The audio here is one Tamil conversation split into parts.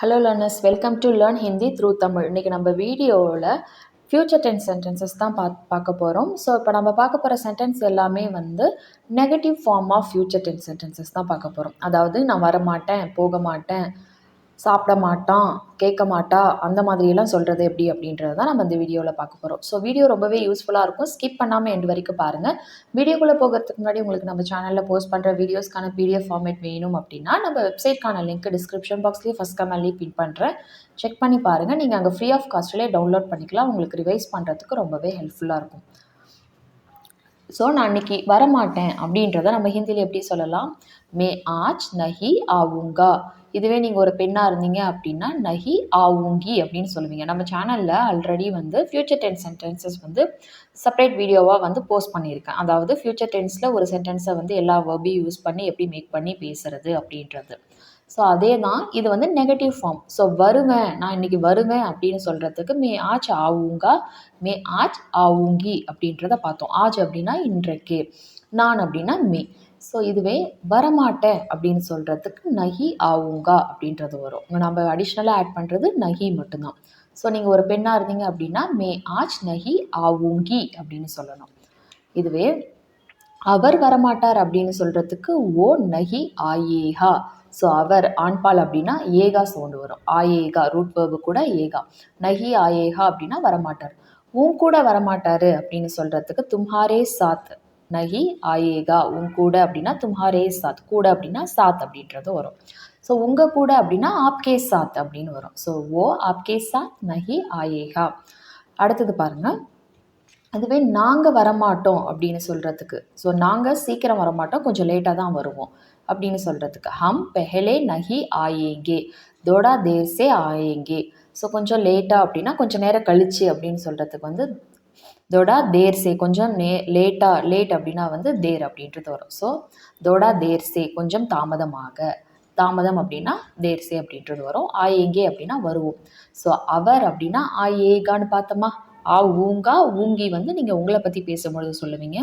Hello learners welcome to learn Hindi through Tamil இன்றைக்கி நம்ம வீடியோவில் ஃப்யூச்சர் டென்ஸ் சென்டென்சஸ் தான் பா பார்க்க போகிறோம் ஸோ இப்போ நம்ம பார்க்க போகிற சென்டென்ஸ் எல்லாமே வந்து negative form of future tense sentences தான் பார்க்க போகிறோம் அதாவது நான் வரமாட்டேன் போக மாட்டேன் சாப்பிட மாட்டான் கேட்க மாட்டா அந்த மாதிரியெல்லாம் சொல்கிறது எப்படி அப்படின்றது தான் நம்ம இந்த வீடியோவில் பார்க்க போகிறோம் ஸோ வீடியோ ரொம்பவே யூஸ்ஃபுல்லாக இருக்கும். ஸ்கிப் பண்ணாமல் எண்டு வரைக்கும் பாருங்கள் வீடியோக்குள்ளே போகிறதுக்கு முன்னாடி உங்களுக்கு நம்ம சேனலில் போஸ்ட் பண்ணுற வீடியோஸ்க்கான பிடிஎஃப் ஃபார்மேட் வேணும் அப்படின்னா நம்ம வெப்சைட்க்கான லிங்க் டிஸ்கிரிப்ஷன் பாக்ஸ்லேயே ஃபஸ்ட் கமெண்ட்லேயே பின் பண்ணுறேன் செக் பண்ணி பாருங்கள் நீங்கள் அங்கே ஃப்ரீ ஆஃப் காஸ்ட்லேயே டவுன்லோட் பண்ணிக்கலாம். உங்களுக்கு ரிவைஸ் பண்ணுறதுக்கு ரொம்பவே ஹெல்ப்ஃபுல்லாக இருக்கும். ஸோ நான் அன்றைக்கி வரமாட்டேன் அப்படின்றத நம்ம ஹிந்தியில் எப்படி சொல்லலாம்? மே ஆஜ் நஹி ஆவுங்கா. இதுவே நீங்கள் ஒரு பெண்ணாக இருந்தீங்க அப்படின்னா நஹி ஆவுங்கி அப்படின்னு சொல்லுவீங்க. நம்ம சேனலில் ஆல்ரெடி வந்து ஃப்யூச்சர் டென்ஸ் சென்டென்சஸ் வந்து செப்பரேட் வீடியோவாக வந்து போஸ்ட் பண்ணியிருக்கேன். அதாவது ஃப்யூச்சர் டென்ஸில் ஒரு சென்டென்ஸை வந்து எல்லா வேர்பையும் யூஸ் பண்ணி எப்படி மேக் பண்ணி பேசுகிறது அப்படின்றது. ஸோ அதே தான் இது வந்து நெகட்டிவ் ஃபார்ம் ஸோ வருவேன் நான் இன்றைக்கி வருவேன் அப்படின்னு சொல்கிறதுக்கு மே ஆச் ஆவுங்கா மே ஆச் ஆவுங்கி அப்படின்றத பார்த்தோம். ஆஜ் அப்படின்னா இன்றைக்கு நான் அப்படின்னா மே. ஸோ இதுவே வரமாட்டேன் அப்படின்னு சொல்கிறதுக்கு நகி ஆவுங்கா அப்படின்றது வரும். நம்ம அடிஷ்னலாக ஆட் பண்ணுறது நகி மட்டும்தான். ஸோ நீங்கள் ஒரு பெண்ணாக இருந்தீங்க அப்படின்னா மே ஆச் நகி ஆவுங்கி அப்படின்னு சொல்லணும். இதுவே அவர் வரமாட்டார் அப்படின்னு சொல்கிறதுக்கு ஓ நகி ஆயேகா ஸோ அவர் ஆண்பால் அப்படின்னா ஏகா சவுண்டு வரும். ஆயேகா ரூட் வேர்பு கூட ஏகா. நகி ஆயேகா அப்படின்னா வரமாட்டார். உன் கூட வரமாட்டாரு அப்படின்னு சொல்கிறதுக்கு தும்ஹாரே சாத் நகி ஆயேகா உன் கூட அப்படின்னா தும்ஹாரே சாத் கூட அப்படின்னா சாத் அப்படின்றது வரும். ஸோ உங்கள் கூட அப்படின்னா ஆப்கே சாத் அப்படின்னு வரும். ஸோ ஓ ஆப்கே சாத் நகி ஆயேகா. அடுத்தது பாருங்கள் அதுவே நாங்கள் வரமாட்டோம் அப்படின்னு சொல்கிறதுக்கு ஸோ நாங்கள் சீக்கிரம் வரமாட்டோம் கொஞ்சம் லேட்டாக தான் வருவோம் அப்படின்னு சொல்கிறதுக்கு ஹம் பெஹலே நஹி ஆயேங்கே தோடா தேர்ஸே ஆயேங்கே ஸோ கொஞ்சம் லேட்டாக அப்படின்னா கொஞ்சம் நேரம் கழிச்சு அப்படின்னு சொல்கிறதுக்கு வந்து தோடா தேர்சே கொஞ்சம் நே லேட்டாக லேட் அப்படின்னா வந்து தேர் அப்படின்றது வரும். ஸோ தோடா தேர்சே கொஞ்சம் தாமதமாக. தாமதம் அப்படின்னா தேர்சே அப்படின்றது வரும். ஆயேங்கே அப்படின்னா வருவோம். ஸோ அவர் அப்படின்னா ஆயேகான்னு பார்த்தோமா? ஆ ஊங்கா ஊங்கி வந்து நீங்கள் உங்களை பற்றி பேசும்பொழுது சொல்லுவீங்க.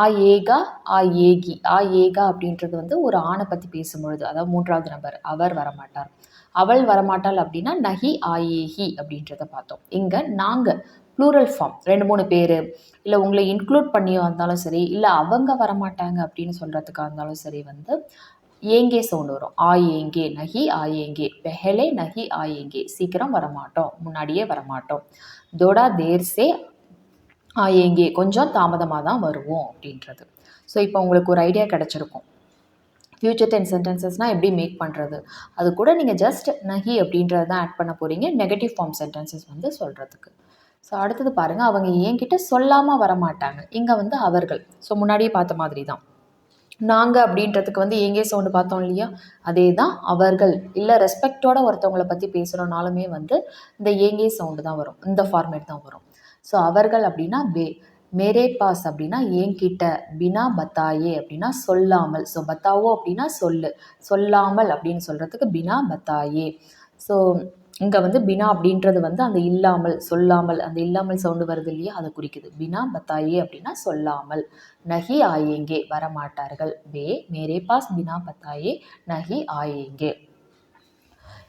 ஆ ஏகா ஆ ஏகி. ஆ ஏகா அப்படின்றது வந்து ஒரு ஆணை பற்றி பேசும்பொழுது அதாவது மூன்றாவது நபர் அவர் வரமாட்டார். அவள் வரமாட்டாள் அப்படின்னா நஹி ஏஹி அப்படின்றத பார்த்தோம். இங்கே நாங்கள் ப்ளூரல் ஃபார்ம் ரெண்டு மூணு பேர். இல்லை உங்களை இன்க்ளூட் பண்ணியோ இருந்தாலும் சரி இல்லை அவங்க வரமாட்டாங்க அப்படின்னு சொல்கிறதுக்காக இருந்தாலும் சரி வந்து ஏங்கே சவுண்டு வரும். ஆ ஏங்கே நகி ஆயேங்கே பெஹலே நகி ஆயேங்கே சீக்கிரம் வரமாட்டோம். முன்னாடியே வரமாட்டோம். தோடா ஆ ஆயேங்கே கொஞ்சம் தாமதமாக தான் வருவோம் அப்படின்றது. ஸோ இப்போ உங்களுக்கு ஒரு ஐடியா கிடச்சிருக்கும். ஃப்யூச்சர் டென் சென்டென்சஸ்னால் எப்படி மேக் பண்ணுறது அது கூட நீங்கள் ஜஸ்ட் நகி அப்படின்றது தான் ஆட் பண்ண போகிறீங்க நெகட்டிவ் ஃபார்ம் சென்டென்சஸ் வந்து சொல்கிறதுக்கு ஸோ அடுத்தது பாருங்கள் அவங்க என்கிட்ட சொல்லாமல் வரமாட்டாங்க. இங்கே வந்து அவர்கள். ஸோ முன்னாடியே பார்த்த மாதிரி தான் நாங்கள் அப்படின்றதுக்கு வந்து எங்கே சவுண்டு பார்த்தோம் இல்லையா? அதே தான் அவர்கள். இல்லை ரெஸ்பெக்டோட ஒருத்தவங்களை பற்றி பேசுகிறோனாலுமே வந்து இந்த ஏங்கே சவுண்டு தான் வரும். இந்த ஃபார்மேட் தான் வரும். ஸோ அவர்கள் அப்படின்னா வே மேரே பாஸ் அப்படின்னா என்கிட்ட பினா பத்தாயே அப்படின்னா சொல்லாமல். ஸோ பத்தாவோ அப்படின்னா சொல்லு. சொல்லாமல் அப்படின்னு சொல்கிறதுக்கு பினா பத்தாயே. ஸோ இங்கே வந்து பினா அப்படின்றது வந்து அந்த இல்லாமல் சொல்லாமல் அந்த இல்லாமல் சவுண்டு வருது இல்லையா? அதை குறிக்குது. பினா பத்தாயே அப்படின்னா சொல்லாமல். நகி ஆயேங்கே வரமாட்டார்கள். வே மேரே பாஸ் பினா பத்தாயே நகி ஆயேங்கே.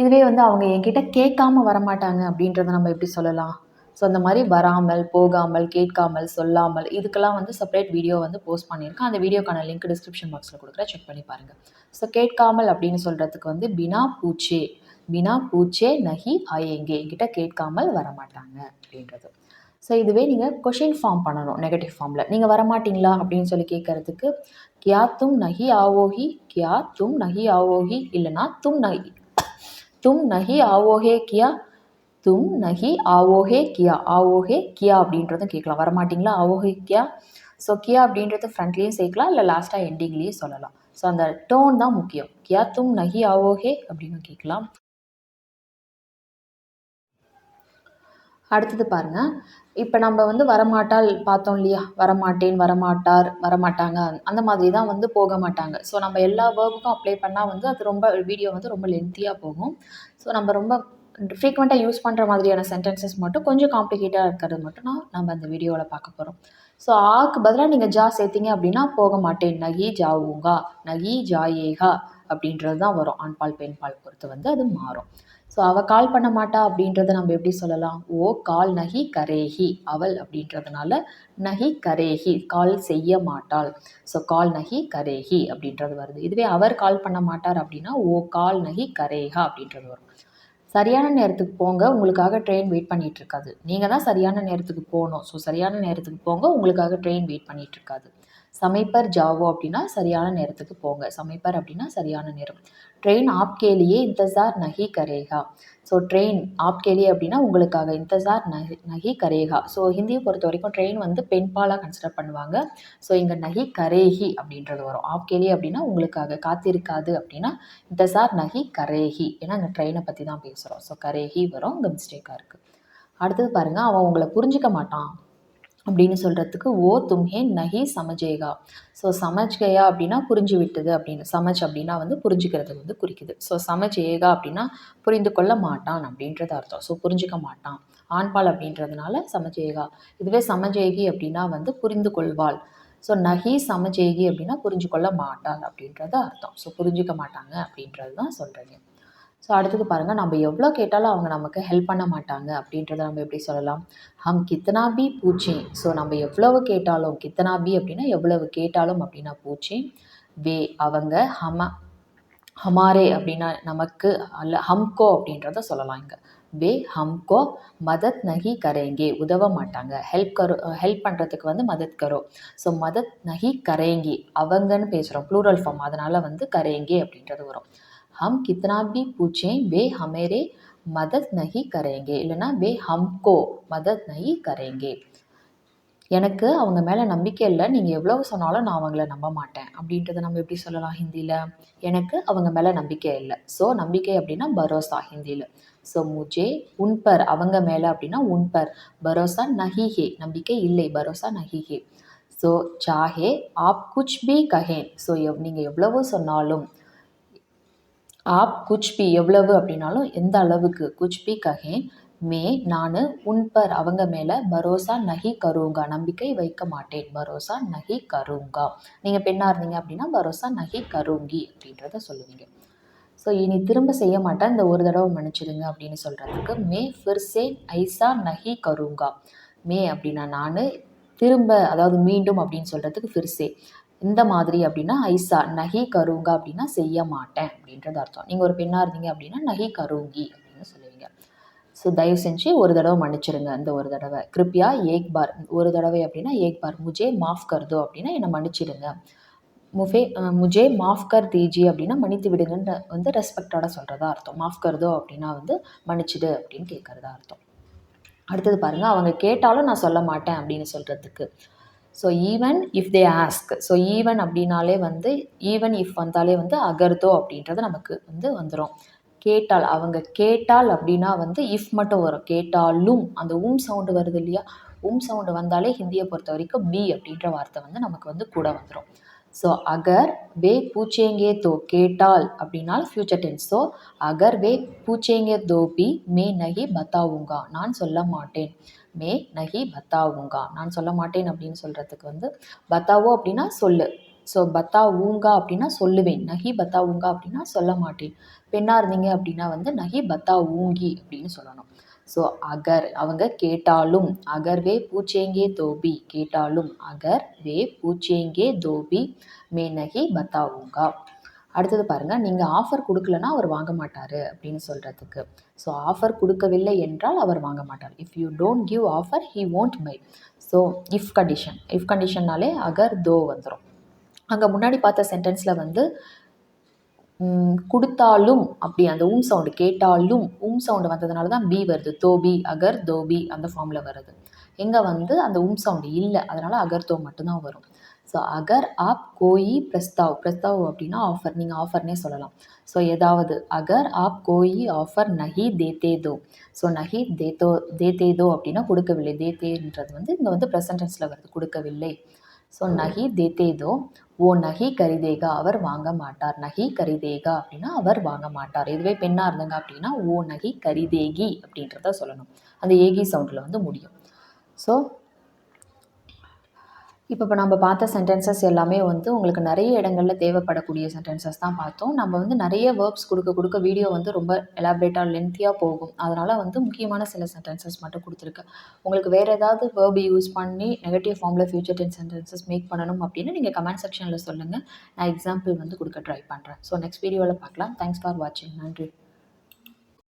இதுவே வந்து அவங்க என்கிட்ட கேட்காம வரமாட்டாங்க அப்படின்றத நம்ம எப்படி சொல்லலாம்? ஸோ அந்த மாதிரி வராமல் போகாமல் கேட்காமல் சொல்லாமல் இதுக்கெல்லாம் வந்து செப்பரேட் வீடியோ வந்து போஸ்ட் பண்ணியிருக்கேன். அந்த வீடியோக்கான லிங்க் டிஸ்கிரிப்ஷன் பாக்ஸில் கொடுக்குறேன். செக் பண்ணி பாருங்கள் ஸோ கேட்காமல் அப்படின்னு சொல்கிறதுக்கு வந்து பினா பூச்சே. வினா பூச்சே நகி ஆயேங்கே என்கிட்ட கேட்காமல் வரமாட்டாங்க அப்படின்றது. ஸோ இதுவே நீங்கள் கொஷின் ஃபார்ம் பண்ணணும் நெகட்டிவ் ஃபார்மில் நீங்கள் வரமாட்டிங்களா அப்படின்னு சொல்லி கேட்குறதுக்கு கியா தும் நகி ஆவோஹி? கியா தும் நகி ஆவோஹி? இல்லைனா தும் நகி தும் நகி ஆவோஹே கியா? தும் நகி ஆவோஹே கியா? ஆவோஹே கியா? அப்படின்றதும் கேட்கலாம். வரமாட்டிங்களா? ஆவோஹே கியா? ஸோ கியா அப்படின்றது ஃப்ரண்ட்லேயும் சேர்க்கலாம் இல்லை லாஸ்ட்டாக எண்டிங்லேயும் சொல்லலாம். ஸோ அந்த டோன் தான் முக்கியம். கியா தும் நகி ஆவோஹே? அப்படின்னு கேட்கலாம். அடுத்தது பாருங்கள் இப்போ நம்ம வந்து வரமாட்டால் பார்த்தோம் இல்லையா? வரமாட்டேன் வரமாட்டார் வரமாட்டாங்க. அந்த மாதிரி தான் வந்து போக மாட்டாங்க. ஸோ நம்ம எல்லா வேர்புக்கும் அப்ளை பண்ணால் வந்து அது ரொம்ப வீடியோ வந்து ரொம்ப லென்த்தியாக போகும். ஸோ நம்ம ரொம்ப ஃப்ரீக்வெண்ட்டாக யூஸ் பண்ணுற மாதிரியான சென்டென்சஸ் மட்டும் கொஞ்சம் காம்ப்ளிகேட்டாக இருக்கிறது மட்டும் நான் நம்ம அந்த வீடியோவில் பார்க்க போகிறோம் ஸோ ஆக்கு பதிலாக நீங்கள் ஜா சேர்த்திங்க அப்படின்னா போக மாட்டேன். நகி ஜாவுங்கா நகி ஜாயேகா அப்படின்றது தான் வரும். ஆண்பால் பெண்பால் பொறுத்து வந்து அது மாறும். ஸோ அவள் கால் பண்ண மாட்டா அப்படின்றத நம்ம எப்படி சொல்லலாம்? ஓ கால் நகி கரேஹி. அவள் அப்படின்றதுனால நகி கரேஹி கால் செய்ய மாட்டாள். ஸோ கால் நகி கரேஹி அப்படின்றது வருது. இதுவே அவர் கால் பண்ண மாட்டார் அப்படின்னா ஓ கால் நகி கரேஹா அப்படின்றது வரும். சரியான நேரத்துக்கு போங்க உங்களுக்காக ட்ரெயின் வெயிட் பண்ணிட்டு இருக்காது. நீங்கள் தான் சரியான நேரத்துக்கு போகணும். ஸோ சரியான நேரத்துக்கு போங்க உங்களுக்காக ட்ரெயின் வெயிட் பண்ணிட்டு இருக்காது. சமைப்பர் ஜாவோ அப்படின்னா சரியான நேரத்துக்கு போங்க. சமைப்பர் அப்படின்னா சரியான நேரம். ட்ரெயின் ஆப்கேலியே இந்தசார் நகி கரேகா. ஸோ ட்ரெயின் ஆப்கேலியே அப்படின்னா உங்களுக்காக இந்தசார் நகி நஹி கரேகா. ஸோ ஹிந்தியை பொறுத்த வரைக்கும் ட்ரெயின் வந்து பெண்பாலாக கன்சிடர் பண்ணுவாங்க. ஸோ இங்கே நகி கரேஹி அப்படின்றது வரும். ஆப்கேலி அப்படின்னா உங்களுக்காக காத்திருக்காது அப்படின்னா இந்தசார் நகி கரேஹி. ஏன்னா அங்கே ட்ரெயினை பற்றி தான் பேசுகிறோம் ஸோ கரேஹி வரும் இங்கே மிஸ்டேக்காக இருக்குது அடுத்தது பாருங்கள் அவன் உங்களை புரிஞ்சிக்க மாட்டான். அப்படின்னு சொல்கிறதுக்கு ஓ தும்ஹே நஹி சமஜேகா. ஸோ சமஜ்கயா அப்படின்னா புரிஞ்சு விட்டது அப்படின்னு. சமஜ் அப்படின்னா வந்து புரிஞ்சுக்கிறது வந்து குறிக்குது. ஸோ சமஜேகா அப்படின்னா புரிந்து கொள்ள மாட்டான் அப்படின்றது அர்த்தம். ஸோ புரிஞ்சுக்க மாட்டான். ஆண்பால் அப்படின்றதுனால சமஜேகா. இதுவே சமஜேகி அப்படின்னா வந்து புரிந்து கொள்வாள். ஸோ நகி சமஜேகி அப்படின்னா புரிஞ்சு கொள்ள மாட்டாள் அப்படின்றது அர்த்தம். ஸோ புரிஞ்சுக்க மாட்டாங்க அப்படின்றது தான் சொல்கிறேன் ஸோ அடுத்தது பாருங்கள் நம்ம எவ்வளோ கேட்டாலும் அவங்க நமக்கு ஹெல்ப் பண்ண மாட்டாங்க அப்படின்றத நம்ம எப்படி சொல்லலாம்? ஹம் கித்தனா பி பூச்சே. ஸோ நம்ம எவ்வளவு கேட்டாலும் கித்தனா பி அப்படின்னா எவ்வளவு கேட்டாலும் அப்படின்னா பூச்சே. வே அவங்க ஹம ஹமாரே அப்படின்னா நமக்கு அல்ல ஹம்கோ அப்படின்றத சொல்லலாம் இங்கே. வே ஹம்கோ மதத் நகி கரேங்கே உதவ மாட்டாங்க. ஹெல்ப் கரோ ஹெல்ப் பண்ணுறதுக்கு வந்து மதத் கரோ. ஸோ மதத் நகி கரேங்கி அவங்கன்னு பேசுகிறோம் ப்ளூரல் ஃபார்ம் அதனால் வந்து கரேங்கே அப்படின்றது வரும். हम कितना भी पूछें वे हमारे मदद नहीं करेंगे இல்லைனா வே ஹம்கோ மதத் நஹி கரேங்கே எனக்கு அவங்க மேலே நம்பிக்கை இல்லை நீங்கள் எவ்வளவு சொன்னாலும் நான் அவங்கள நம்ப மாட்டேன் அப்படின்றத நம்ம எப்படி சொல்லலாம் ஹிந்தியில் எனக்கு அவங்க மேலே நம்பிக்கை இல்லை ஸோ நம்பிக்கை அப்படின்னா பரோசா ஹிந்தியில் ஸோ முஜே உன்பர் அவங்க மேலே அப்படின்னா உன்பர் பரோசா நஹிஹே நம்பிக்கை இல்லை பரோசா நஹிஹே ஸோ சாஹே ஆப் குச் பி கஹேன் ஸோ எவ் நீங்கள் எவ்வளவு சொன்னாலும் ஆப் குச் எவ்வளவு அப்படின்னாலும் எந்த அளவுக்கு? குச் பி கஹே மே நான் உன்பர் அவங்க மேலே பரோசா நகி கருங்கா. நம்பிக்கை வைக்க மாட்டேன். பரோசா நகி கருங்கா. நீங்கள் பெண்ணாக இருந்தீங்க அப்படின்னா பரோசா நகி கருங்கி அப்படின்றத சொல்லுவீங்க. ஸோ இனி திரும்ப செய்ய மாட்டேன். இந்த ஒரு தடவை மன்னிச்சிடுங்க அப்படின்னு சொல்கிறதுக்கு மே ஃபிர்சே ஐசா நகி கருங்கா. மே அப்படின்னா நான் திரும்ப அதாவது மீண்டும் அப்படின்னு சொல்கிறதுக்கு ஃபிர்சே இந்த மாதிரி அப்படின்னா ஐசா நகி கருங்கா அப்படின்னா செய்ய மாட்டேன் அப்படின்றது அர்த்தம். நீங்கள் ஒரு பெண்ணாக இருந்தீங்க அப்படின்னா நகி கருங்கி அப்படின்னு சொல்லுவீங்க. ஸோ தயவு செஞ்சு ஒரு தடவை மன்னிச்சிடுங்க இந்த ஒரு தடவை. கிருப்பியா ஏக் பார் ஒரு தடவை அப்படின்னா ஏக் பார் முஜே மாஃப் கருதோ அப்படின்னா என்னை மன்னிச்சிடுங்க. முஃபே முஜே மாஃப் கர் தீஜி அப்படின்னா மன்னித்து விடுங்கன்னு வந்து ரெஸ்பெக்டோட சொல்கிறதா அர்த்தம். மாஃப் கருதோ அப்படின்னா வந்து மன்னிச்சிடு அப்படின்னு கேட்குறதா அர்த்தம். அடுத்தது பாருங்கள் அவங்க கேட்டாலும் நான் சொல்ல மாட்டேன் அப்படின்னு சொல்கிறதுக்கு so even if they ask so even அப்படின்னாலே வந்து ஈவன் இஃப் வந்தாலே வந்து அகர்தோ அப்படின்றது நமக்கு வந்து வந்துடும் கேட்டால் அவங்க கேட்டால் அப்படின்னா வந்து இஃப் மட்டும் வரும். கேட்டாலும் அந்த um உம் சவுண்டு வருது இல்லையா? Um உம் சவுண்டு வந்தாலே ஹிந்தியை பொறுத்த வரைக்கும் பி அப்படின்ற வார்த்தை வந்து நமக்கு வந்து கூட வந்துடும் ஸோ அகர் வே பூச்சேங்கே தோ கேட்டால் அப்படின்னா ஃப்யூச்சர் டென்ஸ் ஸோ அகர் வே பூச்சேங்கே தோ பி மே நகி பத்தாவுங்கா நான் சொல்ல மாட்டேன் மே நகி பத்தாவுங்கா நான் சொல்ல மாட்டேன் அப்படின்னு சொல்கிறதுக்கு வந்து பத்தாவோ அப்படின்னா சொல்லு ஸோ பத்தா ஊங்கா அப்படின்னா சொல்லுவேன் நகி பத்தா ஊங்கா அப்படின்னா சொல்ல மாட்டேன் பெண்ணாக இருந்தீங்க அப்படின்னா வந்து நகி பத்தா ஊங்கி அப்படின்னு சொல்லணும் ஸோ அகர் அவங்க கேட்டாலும் அகர் வே பூச்சேங்கே தோபி கேட்டாலும் அகர் வே பூச்சேங்கே தோபி மேனகி பத்தாவுங்கா அடுத்தது பாருங்கள் நீங்கள் ஆஃபர் கொடுக்கலன்னா அவர் வாங்க மாட்டார் அப்படின்னு சொல்கிறதுக்கு ஸோ ஆஃபர் கொடுக்கவில்லை என்றால் அவர் வாங்க மாட்டார். If you don't give offer he won't buy so if condition if கண்டிஷன்னாலே அகர் தோ வந்துடும் அங்கே முன்னாடி பார்த்த சென்டென்ஸில் வந்து கொடுத்தாலும் அப்படி அந்த ஊம் சவுண்டு கேட்டாலும் ஊம் சவுண்டு வந்ததுனால தான் பி வருது தோபி அகர் தோபி அந்த ஃபார்மில் வருது. எங்கே வந்து அந்த ஊம் சவுண்டு இல்லை. அதனால் அகர் தோ மட்டும்தான் வரும். ஸோ அகர் ஆப் கோயி பிரஸ்தாவ். பிரஸ்தாவ் அப்படின்னா ஆஃபர் நீங்கள் ஆஃபர்னே சொல்லலாம். ஸோ ஏதாவது அகர் ஆப் கோயி ஆஃபர் நஹி தேத்தே தோ ஸோ நஹி தேத்தோ தேத்தே தோ அப்படின்னா கொடுக்கவில்லை. தேத்தேன்றது வந்து இங்கே வந்து ப்ரெசன்டென்ஸில் வருது. கொடுக்கவில்லை. ஸோ நகி தேதேதோ ஓ நகி கரிதேகா அவர் வாங்க மாட்டார். நகி கரிதேகா அப்படின்னா அவர் வாங்க மாட்டார். இதுவே பெண்ணாக இருந்தாங்க அப்படின்னா ஓ நகி கரிதேகி அப்படின்றத சொல்லணும். அந்த ஏகி சவுண்டில் வந்து முடியும். ஸோ இப்போ இப்போ நம்ம பார்த்த சென்டென்சஸ் எல்லாமே வந்து உங்களுக்கு நிறைய இடங்களில் தேவைப்படக்கூடிய சென்டென்சஸ் தான் பார்த்தோம். நம்ம வந்து நிறைய வேர்ப்ஸ் கொடுக்க கொடுக்க வீடியோ வந்து ரொம்ப எலாபரேட்டாக லென்த்தியாக போகும். அதனால் வந்து முக்கியமான சில சென்டென்சஸ் மட்டும் கொடுத்துருக்கேன் உங்களுக்கு வேறு ஏதாவது வேர்ப் யூஸ் பண்ணி நெகட்டிவ் ஃபார்மில் ஃபியூச்சர் டென் சென்டென்சஸ் மேக் பண்ணணும் அப்படின்னு நீங்கள் கமெண்ட் செக்ஷனில் சொல்லுங்கள் நான் எக்ஸாம்பிள் வந்து கொடுக்க ட்ரை பண்ணுறேன் ஸோ நெக்ஸ்ட் வீடியோவில் பார்க்கலாம். தேங்க்ஸ் ஃபார் வாட்சிங் நன்றி.